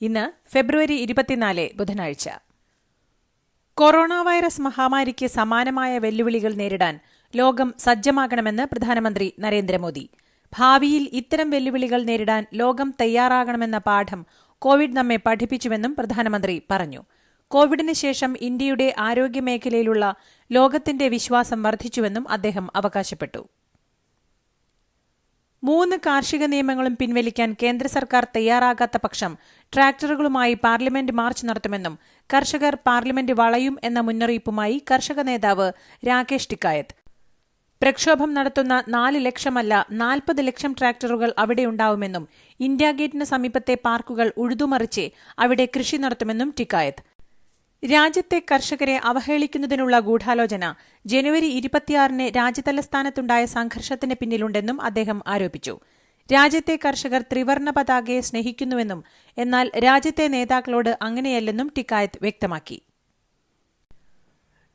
ഇന്ന് ഫെബ്രുവരി ഇരുപത്തിനാല് ബുധനാഴ്ച. കൊറോണ വൈറസ് മഹാമാരിക്ക് സമാനമായ വെല്ലുവിളികൾ നേരിടാൻ ലോകം സജ്ജമാകണമെന്ന് പ്രധാനമന്ത്രി നരേന്ദ്രമോദി. ഭാവിയിൽ ഇത്തരം വെല്ലുവിളികൾ നേരിടാൻ ലോകം തയ്യാറാകണമെന്ന പാഠം കോവിഡ് നമ്മെ പഠിപ്പിച്ചുവെന്നും പ്രധാനമന്ത്രി പറഞ്ഞു. കോവിഡിന് ശേഷം ഇന്ത്യയുടെ ആരോഗ്യമേഖലയിലുള്ള ലോകത്തിന്റെ വിശ്വാസം വർദ്ധിച്ചുവെന്നും അദ്ദേഹം അവകാശപ്പെട്ടു. മൂന്ന് കാർഷിക നിയമങ്ങളും പിൻവലിക്കാൻ കേന്ദ്ര സർക്കാർ തയ്യാറാകാത്ത പക്ഷം ട്രാക്ടറുകളുമായി പാർലമെന്റ് മാർച്ച് നടത്തുമെന്നും കർഷകർ പാർലമെന്റ് വളയും എന്ന മുന്നറിയിപ്പുമായി കർഷക നേതാവ് രാകേഷ് ടിക്കായത്ത്. പ്രക്ഷോഭം നടത്തുന്ന നാല് ലക്ഷമല്ല നാൽപ്പത് ലക്ഷം ട്രാക്ടറുകൾ അവിടെയുണ്ടാവുമെന്നും ഇന്ത്യാഗേറ്റിന് സമീപത്തെ പാർക്കുകൾ ഉഴുതുമറിച്ച് അവിടെ കൃഷി നടത്തുമെന്നും ടിക്കായത്ത്. രാജ്യത്തെ കർഷകരെ അവഹേളിക്കുന്നതിനുള്ള ഗൂഢാലോചന ജനുവരി ഇരുപത്തിയാറിന് രാജ്യതലസ്ഥാനത്തുണ്ടായ സംഘർഷത്തിന് പിന്നിലുണ്ടെന്നും അദ്ദേഹം ആരോപിച്ചു. രാജ്യത്തെ കർഷകർ ത്രിവർണ പതാകയെ സ്നേഹിക്കുന്നുവെന്നും എന്നാൽ രാജ്യത്തെ നേതാക്കളോട് അങ്ങനെയല്ലെന്നും ടിക്കായത്ത് വ്യക്തമാക്കി.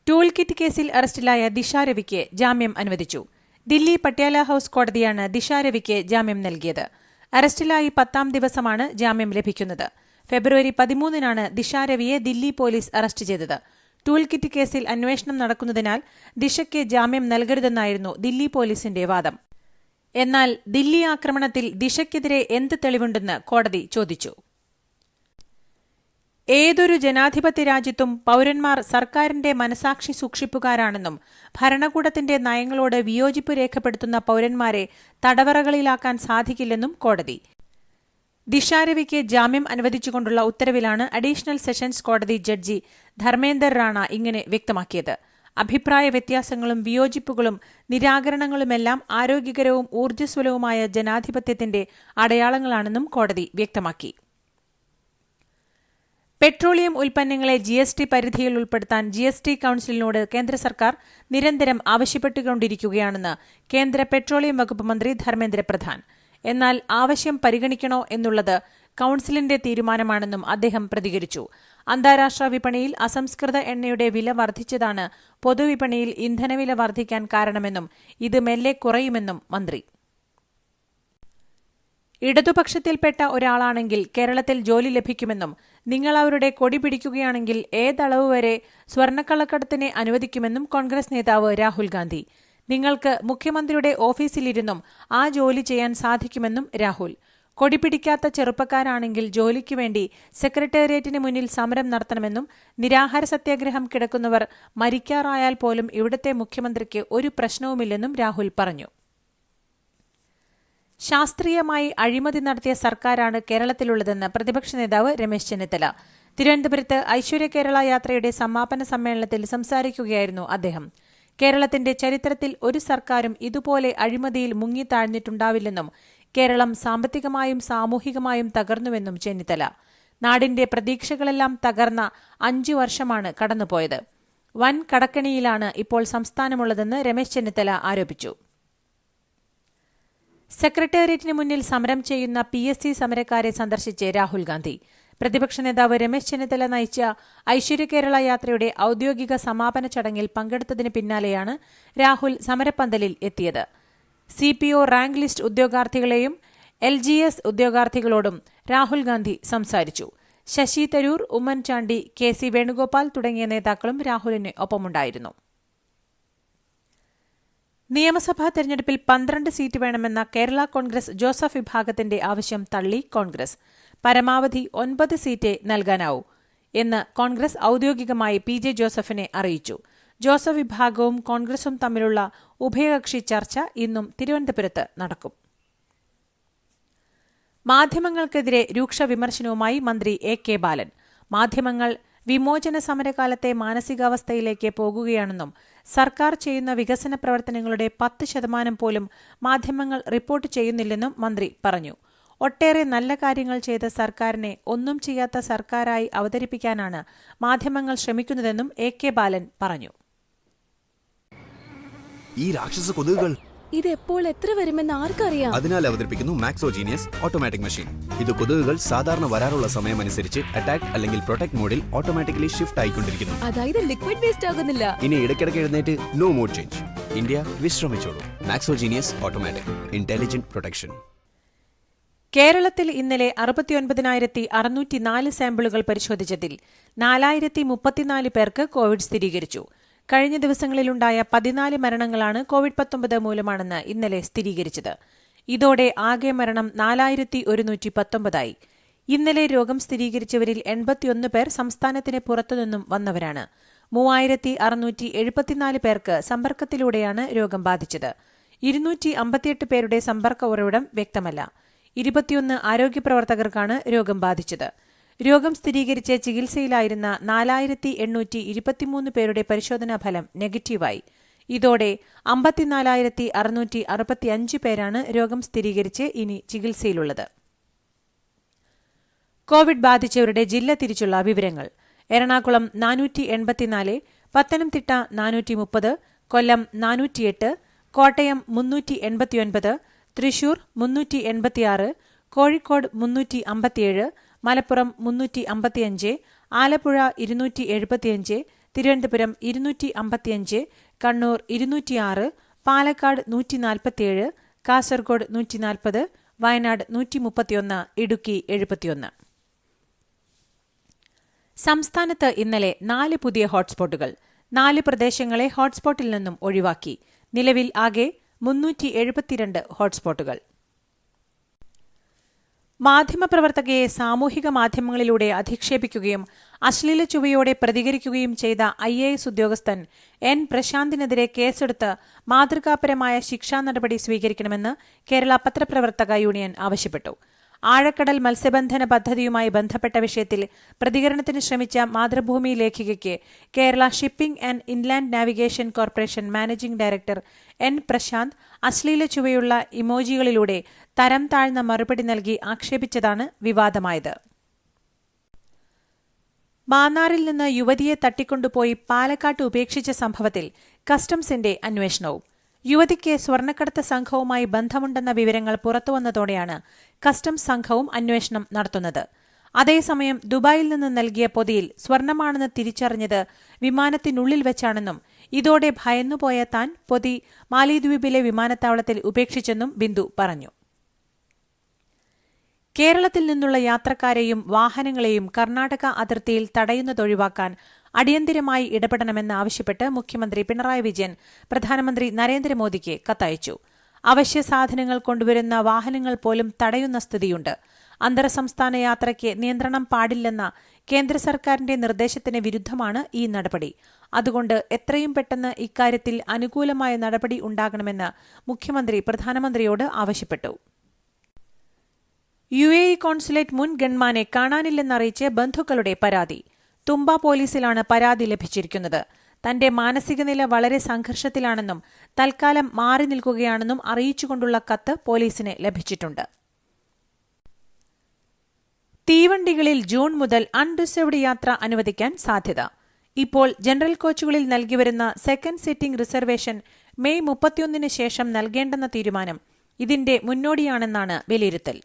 ടൂൾ കിറ്റ് കേസിൽ അറസ്റ്റിലായ ദിശാരവിക്ക് ജാമ്യം അനുവദിച്ചു. ദില്ലി പട്യാല ഹൌസ് കോടതിയാണ് ദിശാരവിക്ക് ജാമ്യം നൽകിയത്. അറസ്റ്റിലായി പത്താം ദിവസമാണ് ജാമ്യം ലഭിക്കുന്നത്. ഫെബ്രുവരി പതിമൂന്നിനാണ് ദിശാരവിയെ ദില്ലി പോലീസ് അറസ്റ്റ് ചെയ്തത്. ടൂൾ കിറ്റ് കേസിൽ അന്വേഷണം നടക്കുന്നതിനാൽ ദിശയ്ക്ക് ജാമ്യം നൽകരുതെന്നായിരുന്നു ദില്ലി പോലീസിന്റെ വാദം. എന്നാൽ ദില്ലി ആക്രമണത്തിൽ ദിശയ്ക്കെതിരെ എന്ത് തെളിവുണ്ടെന്ന് കോടതി ചോദിച്ചു. ഏതൊരു ജനാധിപത്യ രാജ്യത്തും പൌരന്മാർ സർക്കാരിന്റെ മനസാക്ഷി സൂക്ഷിപ്പുകാരാണെന്നും ഭരണകൂടത്തിന്റെ നയങ്ങളോട് വിയോജിപ്പ് രേഖപ്പെടുത്തുന്ന പൌരന്മാരെ തടവറകളിലാക്കാൻ സാധിക്കില്ലെന്നും കോടതി. ദിശാരവിക്ക് ജാമ്യം അനുവദിച്ചുകൊണ്ടുള്ള ഉത്തരവിലാണ് അഡീഷണൽ സെഷൻസ് കോടതി ജഡ്ജി ധർമ്മേന്ദർ റാണ ഇങ്ങനെ വ്യക്തമാക്കിയത്. അഭിപ്രായ വ്യത്യാസങ്ങളും വിയോജിപ്പുകളും നിരാകരണങ്ങളുമെല്ലാം ആരോഗ്യകരവും ഊർജസ്വലവുമായ ജനാധിപത്യത്തിന്റെ അടയാളങ്ങളാണെന്നും കോടതി വ്യക്തമാക്കി. പെട്രോളിയം ഉൽപ്പന്നങ്ങളെ ജി എസ് ടി പരിധിയിൽ ഉൾപ്പെടുത്താൻ ജി എസ് ടി കൌൺസിലിനോട് കേന്ദ്ര സർക്കാർ നിരന്തരം ആവശ്യപ്പെട്ടുകൊണ്ടിരിക്കുകയാണെന്ന് കേന്ദ്ര പെട്രോളിയം വകുപ്പ് മന്ത്രി ധർമ്മേന്ദ്ര പ്രധാൻ. എന്നാൽ ആവശ്യം പരിഗണിക്കണോ എന്നുള്ളത് കൌൺസിലിന്റെ തീരുമാനമാണെന്നും അദ്ദേഹം പ്രതികരിച്ചു. അന്താരാഷ്ട്ര വിപണിയിൽ അസംസ്കൃത എണ്ണയുടെ വില വർദ്ധിച്ചതാണ് പൊതുവിപണിയിൽ ഇന്ധനവില വർദ്ധിക്കാൻ കാരണമെന്നും ഇത് മെല്ലെ കുറയുമെന്നും മന്ത്രി. ഇടതുപക്ഷത്തിൽപ്പെട്ട ഒരാളാണെങ്കിൽ കേരളത്തിൽ ജോലി ലഭിക്കുമെന്നും നിങ്ങൾ അവരുടെ കൊടി പിടിക്കുകയാണെങ്കിൽ ഏതളവ് വരെ സ്വർണക്കള്ളക്കടത്തിനെ അനുവദിക്കുമെന്നും കോൺഗ്രസ് നേതാവ് രാഹുൽ ഗാന്ധി. നിങ്ങൾക്ക് മുഖ്യമന്ത്രിയുടെ ഓഫീസിലിരുന്നും ആ ജോലി ചെയ്യാൻ സാധിക്കുമെന്നും രാഹുൽ. കൊടിപിടിക്കാത്ത ചെറുപ്പക്കാരാണെങ്കിൽ ജോലിക്ക് വേണ്ടി സെക്രട്ടേറിയറ്റിന് മുന്നിൽ സമരം നടത്തണമെന്നും നിരാഹാര സത്യാഗ്രഹം കിടക്കുന്നവർ മരിക്കാറായാൽ പോലും ഇവിടത്തെ മുഖ്യമന്ത്രിക്ക് ഒരു പ്രശ്നവുമില്ലെന്നും രാഹുൽ പറഞ്ഞു. ശാസ്ത്രീയമായി അഴിമതി നടത്തിയ സർക്കാരാണ് കേരളത്തിലുള്ളതെന്ന് പ്രതിപക്ഷ നേതാവ് രമേശ് ചെന്നിത്തല. തിരുവനന്തപുരത്ത് ഐശ്വര്യ കേരള യാത്രയുടെ സമാപന സമ്മേളനത്തിൽ സംസാരിക്കുകയായിരുന്നു അദ്ദേഹം. കേരളത്തിന്റെ ചരിത്രത്തിൽ ഒരു സർക്കാരും ഇതുപോലെ അഴിമതിയിൽ മുങ്ങിത്താഴ്ന്നിട്ടുണ്ടാവില്ലെന്നും കേരളം സാമ്പത്തികമായും സാമൂഹികമായും തകർന്നുവെന്നും ചെന്നിത്തല. നാടിന്റെ പ്രതീക്ഷകളെല്ലാം തകർന്ന അഞ്ചു വർഷമാണ് കടന്നുപോയത്. വൻ കടക്കണിയിലാണ് ഇപ്പോൾ സംസ്ഥാനമുള്ളതെന്ന് രമേശ് ചെന്നിത്തല ആരോപിച്ചു. സെക്രട്ടേറിയറ്റിന് മുന്നിൽ സമരം ചെയ്യുന്ന പി എസ് സി സമരക്കാരെ സന്ദർശിച്ച് രാഹുൽ ഗാന്ധി. പ്രതിപക്ഷ നേതാവ് രമേശ് ചെന്നിത്തല നയിച്ച ഐശ്വര്യ കേരള യാത്രയുടെ ഔദ്യോഗിക സമാപന ചടങ്ങിൽ പങ്കെടുത്തതിന് പിന്നാലെയാണ് രാഹുൽ സമരപ്പന്തലിൽ എത്തിയത്. C P O rank list ഉദ്യോഗാർത്ഥികളെയും L G S ഉദ്യോഗാർത്ഥികളോടും രാഹുൽ ഗാന്ധി സംസാരിച്ചു. ശശി തരൂർ ഉമ്മൻചാണ്ടി കെ സി വേണുഗോപാൽ തുടങ്ങിയ നേതാക്കളും രാഹുലിന് ഒപ്പമുണ്ടായിരുന്നു. നിയമസഭാ തെരഞ്ഞെടുപ്പിൽ പന്ത്രണ്ട് സീറ്റ് വേണമെന്ന കേരള കോൺഗ്രസ് ജോസഫ് വിഭാഗത്തിന്റെ ആവശ്യം തള്ളി കോൺഗ്രസ്. പരമാവധി ഒൻപത് സീറ്റേ നൽകാനാവൂ എന്ന് കോൺഗ്രസ് ഔദ്യോഗികമായി പി ജെ ജോസഫിനെ അറിയിച്ചു. ജോസഫ് വിഭാഗവും കോൺഗ്രസും തമ്മിലുള്ള ഉഭയകക്ഷി ചർച്ച ഇന്നും തിരുവനന്തപുരത്ത് നടക്കും. മാധ്യമങ്ങൾക്കെതിരെ രൂക്ഷ വിമർശനവുമായി മന്ത്രി എ കെ ബാലൻ. മാധ്യമങ്ങൾ വിമോചന സമരകാലത്തെ മാനസികാവസ്ഥയിലേക്ക് പോകുകയാണെന്നും സർക്കാർ ചെയ്യുന്ന വികസന പ്രവർത്തനങ്ങളുടെ പത്ത് ശതമാനം പോലും മാധ്യമങ്ങൾ റിപ്പോർട്ട് ചെയ്യുന്നില്ലെന്നും മന്ത്രി പറഞ്ഞു. ഒട്ടേറെ നല്ല കാര്യങ്ങൾ ചെയ്ത സർക്കാരിനെ ഒന്നും ചെയ്യാത്ത സർക്കാരായി അവതരിപ്പിക്കാനാണ് മാധ്യമങ്ങൾ ശ്രമിക്കുന്നതെന്നും എ കെ ബാലൻ പറഞ്ഞു. ഈ രാക്ഷസ കൊതുകുകൾ ഇത് എപ്പോൾ എത്ര വരുമെന്ന് ആർക്കറിയാം? അതിനാൽ അവതരിപ്പിക്കുന്നു മാക്സോജീനിയസ് ഓട്ടോമാറ്റിക് മെഷീൻ ഇത് കൊതുകുകൾ സാധാരണ വരാറുള്ള സമയമനുസരിച്ച് അറ്റാക്ക് അല്ലെങ്കിൽ പ്രൊട്ടക്ട് മോഡിൽ ഓട്ടോമാറ്റിക്കലി ഷിഫ്റ്റ് ആയിക്കൊണ്ടിരിക്കുന്നു. അതായത് ലിക്വിഡ് വേസ്റ്റ് ആകുന്നില്ല. ഇനി ഇടയ്ക്കിടയ്ക്ക് എഴുന്നേറ്റ് നോ മോഡ് ചേഞ്ച് ഇന്ത്യ വിശ്രമിച്ചോളൂ. മാക്സോജീനിയസ് ഓട്ടോമാറ്റിക് ഇന്റലിജന്റ് പ്രൊട്ടക്ഷൻ കേരളത്തിൽ ഇന്നലെ അറുപത്തിയൊൻപതിനായിരത്തി അറുന്നൂറ്റിനാല് സാമ്പിളുകൾ പരിശോധിച്ചതിൽ നാലായിരത്തി മുപ്പത്തിനാല് പേർക്ക് കോവിഡ് സ്ഥിരീകരിച്ചു. കഴിഞ്ഞ ദിവസങ്ങളിലുണ്ടായ പതിനാല് മരണങ്ങളാണ് കോവിഡ് പത്തൊമ്പത് മൂലമാണെന്ന് ഇന്നലെ സ്ഥിരീകരിച്ചത്. ഇതോടെ ആകെ മരണം നാലായിരത്തി ഒരുന്നൂറ്റി പത്തൊമ്പതായി ഇന്നലെ രോഗം സ്ഥിരീകരിച്ചവരിൽ എൺപത്തിയൊന്ന് പേർ സംസ്ഥാനത്തിന് പുറത്തുനിന്നും വന്നവരാണ്. മൂവായിരത്തി അറുന്നൂറ്റി എഴുപത്തിനാല് പേർക്ക് സമ്പർക്കത്തിലൂടെയാണ് രോഗം ബാധിച്ചത്. ഇരുന്നൂറ്റി അമ്പത്തിയെട്ട് പേരുടെ സമ്പർക്ക ഉറവിടം വ്യക്തമല്ല. ഇരുപത്തിയൊന്ന് ആരോഗ്യപ്രവർത്തകർക്കാണ് രോഗം ബാധിച്ചത്. രോഗം സ്ഥിരീകരിച്ച് ചികിത്സയിലായിരുന്ന നാലായിരത്തി എണ്ണൂറ്റി ഇരുപത്തിമൂന്ന് പേരുടെ പരിശോധനാ ഫലം നെഗറ്റീവായി. ഇതോടെ അമ്പത്തിനാലായിരത്തി അറുന്നൂറ്റി അറുപത്തിയഞ്ച് പേരാണ് രോഗം സ്ഥിരീകരിച്ച് ഇനി ചികിത്സയിലുള്ളത്. കോവിഡ് ബാധിച്ചവരുടെ ജില്ല തിരിച്ചുള്ള വിവരങ്ങൾ. എറണാകുളം നാനൂറ്റി എൺപത്തിനാല് പത്തനംതിട്ട നാനൂറ്റി മുപ്പത് കൊല്ലം നാനൂറ്റിയെട്ട് കോട്ടയം മുന്നൂറ്റി എൺപത്തിയൊൻപത് തൃശൂർ മുന്നൂറ്റി എൺപത്തിയാറ് കോഴിക്കോട് മുന്നൂറ്റി അമ്പത്തിയേഴ് മലപ്പുറം മുന്നൂറ്റി അമ്പത്തിയഞ്ച് ആലപ്പുഴ ഇരുന്നൂറ്റി എഴുപത്തിയഞ്ച് തിരുവനന്തപുരം ഇരുന്നൂറ്റി അമ്പത്തിയഞ്ച് കണ്ണൂർ ഇരുന്നൂറ്റിയാറ് പാലക്കാട് നൂറ്റി നാൽപ്പത്തിയേഴ് കാസർഗോഡ് നൂറ്റി നാൽപ്പത് വയനാട് നൂറ്റി മുപ്പത്തിയൊന്ന് ഇടുക്കി എഴുപത്തിയൊന്ന്. സംസ്ഥാനത്ത് ഇന്നലെ നാല് പുതിയ ഹോട്ട്സ്പോട്ടുകൾ നാല് പ്രദേശങ്ങളെ ഹോട്ട്സ്പോട്ടിൽ നിന്നും ഒഴിവാക്കി. നിലവിൽ ആകെ മുന്നൂറ്റി എഴുപത്തിരണ്ട് ഹോട്ട്സ്പോട്ടുകൾ. മാധ്യമപ്രവർത്തകയെ സാമൂഹിക മാധ്യമങ്ങളിലൂടെ അധിക്ഷേപിക്കുകയും അശ്ലീല ചുവയോടെ പ്രതികരിക്കുകയും ചെയ്ത ഐ എ എസ് ഉദ്യോഗസ്ഥൻ എൻ പ്രശാന്തിനെതിരെ കേസെടുത്ത് മാതൃകാപരമായ ശിക്ഷാ നടപടി സ്വീകരിക്കണമെന്ന് കേരള പത്രപ്രവർത്തക യൂണിയൻ ആവശ്യപ്പെട്ടു. ആഴക്കടൽ മത്സ്യബന്ധന പദ്ധതിയുമായി ബന്ധപ്പെട്ട വിഷയത്തിൽ പ്രതികരണത്തിന് ശ്രമിച്ച Mathrubhumi ലേഖികയ്ക്ക് Kerala shipping and inland navigation corporation managing director N Prashanth അശ്ലീല ചുവയുള്ള ഇമോജികളിലൂടെ തരം താഴ്ന്ന മറുപടി നൽകി ആക്ഷേപിച്ചതാണ് വിവാദമായത്. മാന്നാറിൽ നിന്ന് യുവതിയെ തട്ടിക്കൊണ്ടുപോയി പാലക്കാട്ട് ഉപേക്ഷിച്ച സംഭവത്തിൽ കസ്റ്റംസിന്റെ അന്വേഷണവും. യുവതിക്ക് സ്വർണക്കടത്ത് സംഘവുമായി ബന്ധമുണ്ടെന്ന വിവരങ്ങൾ പുറത്തുവന്നതോടെയാണ് കസ്റ്റംസ് സംഘവും അന്വേഷണം നടത്തുന്നത്. അതേസമയം ദുബായിൽ നിന്ന് നൽകിയ പൊതിയിൽ സ്വർണമാണെന്ന് തിരിച്ചറിഞ്ഞത് വിമാനത്തിനുള്ളിൽ വെച്ചാണെന്നും ഇതോടെ ഭയന്നുപോയ താൻ പൊതി മാലിദ്വീപിലെ വിമാനത്താവളത്തിൽ ഉപേക്ഷിച്ചെന്നും ബിന്ദു പറഞ്ഞു. കേരളത്തിൽ നിന്നുള്ള യാത്രക്കാരെയും വാഹനങ്ങളെയും കർണാടക അതിർത്തിയിൽ തടയുന്നതൊഴിവാക്കാൻ അടിയന്തിരമായി ഇടപെടണമെന്നാവശ്യപ്പെട്ട് മുഖ്യമന്ത്രി പിണറായി വിജയൻ പ്രധാനമന്ത്രി നരേന്ദ്രമോദിക്ക് കത്തയച്ചു. അവശ്യ സാധനങ്ങൾ കൊണ്ടുവരുന്ന വാഹനങ്ങൾ പോലും തടയുന്ന സ്ഥിതിയുണ്ട്. അന്തർ സംസ്ഥാന യാത്രയ്ക്ക് നിയന്ത്രണം പാടില്ലെന്ന കേന്ദ്ര സർക്കാരിന്റെ നിർദ്ദേശത്തിന് വിരുദ്ധമാണ് ഈ നടപടി. അതുകൊണ്ട് എത്രയും പെട്ടെന്ന് ഇക്കാര്യത്തിൽ അനുകൂലമായ നടപടി ഉണ്ടാകണമെന്ന് മുഖ്യമന്ത്രി പ്രധാനമന്ത്രിയോട് ആവശ്യപ്പെട്ടു. യു എ ഇ കോൺസുലേറ്റ് മുൻ ഗൺമാനെ കാണാനില്ലെന്നറിയിച്ച് ബന്ധുക്കളുടെ പരാതി. തുമ്പ പോലീസിലാണ് പരാതി ലഭിച്ചിരിക്കുന്നത്. തന്റെ മാനസികനില വളരെ സംഘർഷത്തിലാണെന്നും തൽക്കാലം മാറി നിൽക്കുകയാണെന്നും അറിയിച്ചുകൊണ്ടുള്ള കത്ത് പോലീസിന് ലഭിച്ചിട്ടുണ്ട്. തീവണ്ടികളിൽ ജൂൺ മുതൽ അൺറിസർവ്ഡ് യാത്ര അനുവദിക്കാൻ സാധ്യത. ഇപ്പോൾ ജനറൽ കോച്ചുകളിൽ നൽകിവരുന്ന സെക്കൻഡ് സിറ്റിംഗ് റിസർവേഷൻ മെയ് മുപ്പത്തിയൊന്നിന് ശേഷം നൽകേണ്ടെന്ന തീരുമാനം ഇതിന്റെ മുന്നോടിയാണെന്നാണ് വിലയിരുത്തൽ.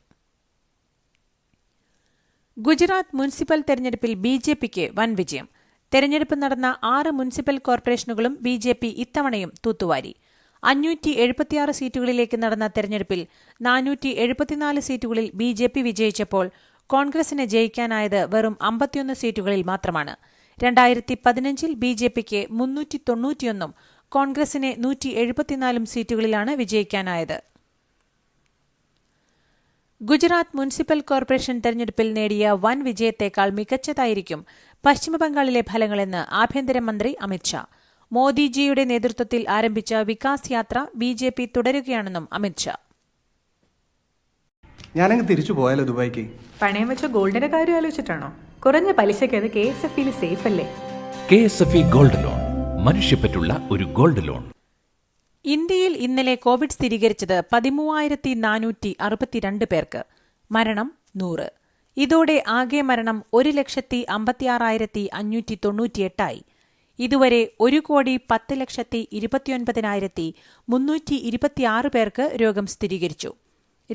ഗുജറാത്ത് മുനിസിപ്പൽ തെരഞ്ഞെടുപ്പിൽ ബി ജെ പിക്ക് വൻ വിജയം. തെരഞ്ഞെടുപ്പ് നടന്ന ആറ് മുനിസിപ്പൽ കോർപ്പറേഷനുകളും ബി ജെ പി ഇത്തവണയും തൂത്തുവാരി. അഞ്ഞൂറ്റി എഴുപത്തിയാറ് സീറ്റുകളിലേക്ക് നടന്ന തെരഞ്ഞെടുപ്പിൽ നാനൂറ്റി എഴുപത്തിനാല് സീറ്റുകളിൽ ബി ജെ പി വിജയിച്ചപ്പോൾ കോൺഗ്രസിന് ജയിക്കാനായത് വെറും അമ്പത്തിയൊന്ന് സീറ്റുകളിൽ മാത്രമാണ്. രണ്ടായിരത്തി പതിനഞ്ചിൽ ബി ജെ പിക്ക് മുന്നൂറ്റി തൊണ്ണൂറ്റിയൊന്നും കോൺഗ്രസിന് നൂറ്റി എഴുപത്തിനാലും സീറ്റുകളിലാണ് വിജയിക്കാനായത്. ഗുജറാത്ത് മുനിസിപ്പൽ കോർപ്പറേഷൻ തെരഞ്ഞെടുപ്പിൽ നേടിയ വൻ വിജയത്തേക്കാൾ മികച്ചതായിരിക്കും പശ്ചിമബംഗാളിലെ ഫലങ്ങളെന്ന് ആഭ്യന്തരമന്ത്രി അമിത്ഷാ മോദിജിയുടെ നേതൃത്വത്തിൽ ആരംഭിച്ച വികാസ് യാത്ര ബി ജെ പി തുടരുകയാണെന്നും അമിത്ഷാ ഞാനങ്ങ് തിരിച്ചു പോയാലോ ദുബായിക്ക്? പണയം വെച്ച ഗോൾഡിന്റെ കാര്യം ആലോചിച്ചിട്ടാണോ? കുറഞ്ഞ പലിശയ്ക്ക് അത് കെ എസ് എഫ് സേഫ് അല്ലേ? K S F gold loan. മനുഷ്യപ്പറ്റുള്ള ഒരു ഗോൾഡ് ലോൺ. ഇന്ത്യയിൽ ഇന്നലെ കോവിഡ് സ്ഥിരീകരിച്ചത് പതിമൂവായിരത്തി നാനൂറ്റി അറുപത്തിരണ്ട് പേർക്ക്. മരണം നൂറ്. ഇതോടെ ആകെ മരണം ഒരു ലക്ഷത്തി അമ്പത്തിയാറായിരത്തി അഞ്ഞൂറ്റി തൊണ്ണൂറ്റിയെട്ടായി ഇതുവരെ ഒരു കോടി പത്ത് ലക്ഷത്തി ഇരുപത്തിയൊൻപതിനായിരത്തി മുന്നൂറ്റി ഇരുപത്തിയാറ് പേർക്ക് രോഗം സ്ഥിരീകരിച്ചു.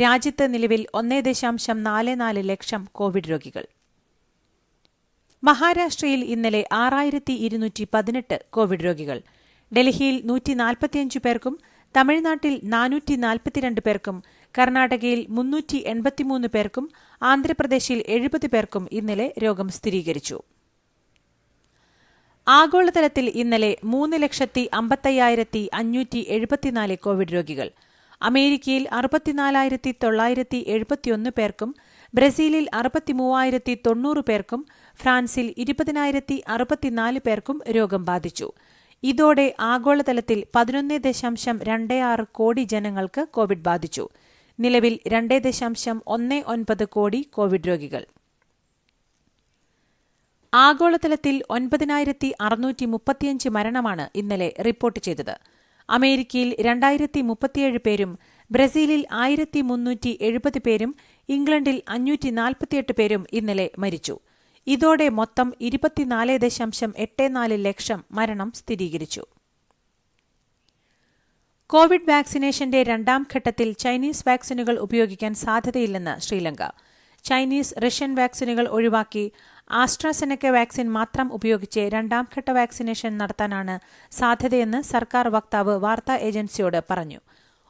രാജ്യത്ത് നിലവിൽ ഒന്നേ ദശാംശം നാല് നാല് ലക്ഷം കോവിഡ് രോഗികൾ. മഹാരാഷ്ട്രയിൽ ഇന്നലെ ആറായിരത്തി ഇരുന്നൂറ്റി പതിനെട്ട് കോവിഡ് രോഗികൾ. ഡൽഹിയിൽ നൂറ്റി നാൽപ്പത്തിയഞ്ച് പേർക്കും തമിഴ്നാട്ടിൽ നാനൂറ്റി നാൽപ്പത്തിരണ്ട് പേർക്കും കർണാടകയിൽ മുന്നൂറ്റി എൺപത്തിമൂന്ന് പേർക്കും ആന്ധ്രാപ്രദേശിൽ എഴുപത് പേർക്കും ഇന്നലെ രോഗം സ്ഥിരീകരിച്ചു. ആഗോളതലത്തിൽ ഇന്നലെ മൂന്ന് ലക്ഷത്തി അമ്പത്തയ്യായിരത്തി അഞ്ഞൂറ്റി എഴുപത്തിനാല് കോവിഡ് രോഗികൾ അമേരിക്കയിൽ അറുപത്തിനാലായിരത്തി തൊള്ളായിരത്തി എഴുപത്തിയൊന്ന് പേർക്കും ബ്രസീലിൽ അറുപത്തിമൂവായിരത്തി തൊണ്ണൂറ് പേർക്കും ഫ്രാൻസിൽ ഇരുപതിനായിരത്തി അറുപത്തിനാല് പേർക്കും രോഗം ബാധിച്ചു. ഇതോടെ ആഗോളതലത്തിൽ പതിനൊന്ന് ദശാംശം രണ്ട് ആറ് കോടി ജനങ്ങൾക്ക് കോവിഡ് ബാധിച്ചു. നിലവിൽ രണ്ട് ദശാംശം ഒന്ന് ഒൻപത് കോടി കോവിഡ് രോഗികൾ. ആഗോളതലത്തിൽ ഒൻപതിനായിരത്തി അറുന്നൂറ്റി മുപ്പത്തിയഞ്ച് മരണമാണ് ഇന്നലെ റിപ്പോർട്ട് ചെയ്തത്. അമേരിക്കയിൽ രണ്ടായിരത്തി മുപ്പത്തിയേഴ് പേരും ബ്രസീലിൽ ആയിരത്തി മുന്നൂറ്റി എഴുപത് പേരും ഇംഗ്ലണ്ടിൽ അഞ്ഞൂറ്റി നാൽപ്പത്തിയെട്ട് പേരും ഇന്നലെ മരിച്ചു. ഇതോടെ മൊത്തം ഇരുപത്തിനാല് ദശാംശം എട്ട് നാല് ലക്ഷം മരണം സ്ഥിരീകരിച്ചു. കോവിഡ് വാക്സിനേഷന്റെ രണ്ടാം ഘട്ടത്തിൽ ചൈനീസ് വാക്സിനുകൾ ഉപയോഗിക്കാൻ സാധ്യതയില്ലെന്ന് ശ്രീലങ്ക. ചൈനീസ് റഷ്യൻ വാക്സിനുകൾ ഒഴിവാക്കി ആസ്ട്രാസെനക്ക വാക്സിൻ മാത്രം ഉപയോഗിച്ച് രണ്ടാം ഘട്ട വാക്സിനേഷൻ നടത്താനാണ് സാധ്യതയെന്ന് സർക്കാർ വക്താവ് വാർത്താ ഏജൻസിയോട് പറഞ്ഞു.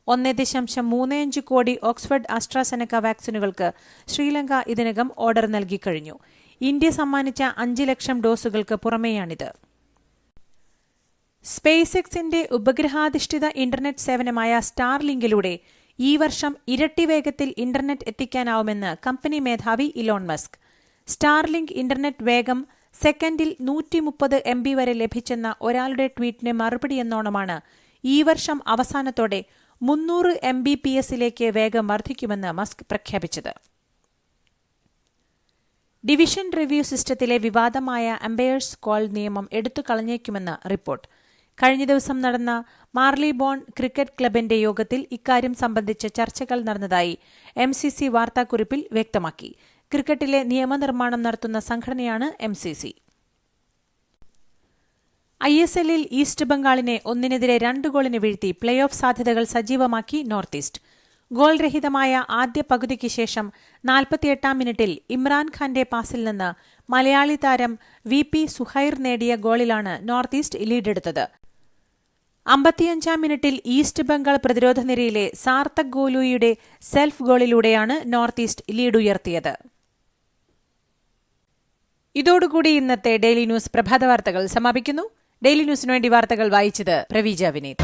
ഒന്ന് ദശാംശം മൂന്ന് അഞ്ച് കോടി ഓക്സ്ഫർഡ് ആസ്ട്രാസെനക്ക വാക്സിനുകൾക്ക് ശ്രീലങ്ക ഇതിനകം ഓർഡർ നൽകിക്കഴിഞ്ഞു ഇന്ത്യ സമ്മാനിച്ച അഞ്ച് ലക്ഷം ഡോസുകൾക്ക് പുറമെയാണിത്. സ്പേസ് എക്സിന്റെ ഉപഗ്രഹാധിഷ്ഠിത ഇന്റർനെറ്റ് സേവനമായ സ്റ്റാർലിങ്കിലൂടെ ഈ വർഷം ഇരട്ടി വേഗത്തിൽ ഇന്റർനെറ്റ് എത്തിക്കാനാവുമെന്ന് കമ്പനി മേധാവി ഇലോൺ മസ്ക്. സ്റ്റാർലിങ്ക് ഇന്റർനെറ്റ് വേഗം സെക്കൻഡിൽ നൂറ്റി മുപ്പത് എം ബി വരെ ലഭിച്ചെന്ന ഒരാളുടെ ട്വീറ്റിന് മറുപടിയെന്നോണമാണ് ഈ വർഷം അവസാനത്തോടെ മുന്നൂറ് എം ബി പി എസിലേക്ക് വേഗം വർദ്ധിക്കുമെന്ന് മസ്ക് പ്രഖ്യാപിച്ചത്. ഡിവിഷൻ റിവ്യൂ സിസ്റ്റത്തിലെ വിവാദമായ അമ്പയേഴ്സ് കോൾ നിയമം എടുത്തു കളഞ്ഞേക്കുമെന്ന് റിപ്പോർട്ട്. കഴിഞ്ഞ ദിവസം നടന്ന മാർലി ബോൺ ക്രിക്കറ്റ് ക്ലബിന്റെ യോഗത്തിൽ ഇക്കാര്യം സംബന്ധിച്ച ചർച്ചകൾ നടന്നതായി എം സി സി വാർത്താക്കുറിപ്പിൽ വ്യക്തമാക്കി. ക്രിക്കറ്റിലെ നിയമനിർമ്മാണം നടത്തുന്ന സംഘടനയാണ് M C C. I S എല്ലിൽ ഈസ്റ്റ് ബംഗാളിനെ ഒന്നിനെതിരെ രണ്ട് ഗോളിന് വീഴ്ത്തി പ്ലേ ഓഫ് സാധ്യതകൾ സജീവമാക്കി നോർത്ത് ഈസ്റ്റ്. ഗോൾ രഹിതമായ ആദ്യ പകുതിക്ക് ശേഷം നാൽപ്പത്തിയെട്ടാം മിനിറ്റിൽ ഇമ്രാൻഖാന്റെ പാസിൽ നിന്ന് മലയാളി താരം വി പി സുഹൈർ നേടിയ ഗോളിലാണ് നോർത്ത് ഈസ്റ്റ് ലീഡെടുത്തത്. അമ്പത്തിയഞ്ചാം മിനിറ്റിൽ ഈസ്റ്റ് ബംഗാൾ പ്രതിരോധ നിരയിലെ സാർത്തക് ഗോലുയുടെ സെൽഫ് ഗോളിലൂടെയാണ് നോർത്ത് ഈസ്റ്റ് ലീഡ് ഉയർത്തിയത് ഇതോടുകൂടി ഇന്നത്തെ ഡെയിലി ന്യൂസ് പ്രഭാത വാർത്തകൾ സമാപിക്കുന്നു. ഡെയിലി ന്യൂസിനു വേണ്ടി വാർത്തകൾ വായിച്ചത് Praveeja Vineeth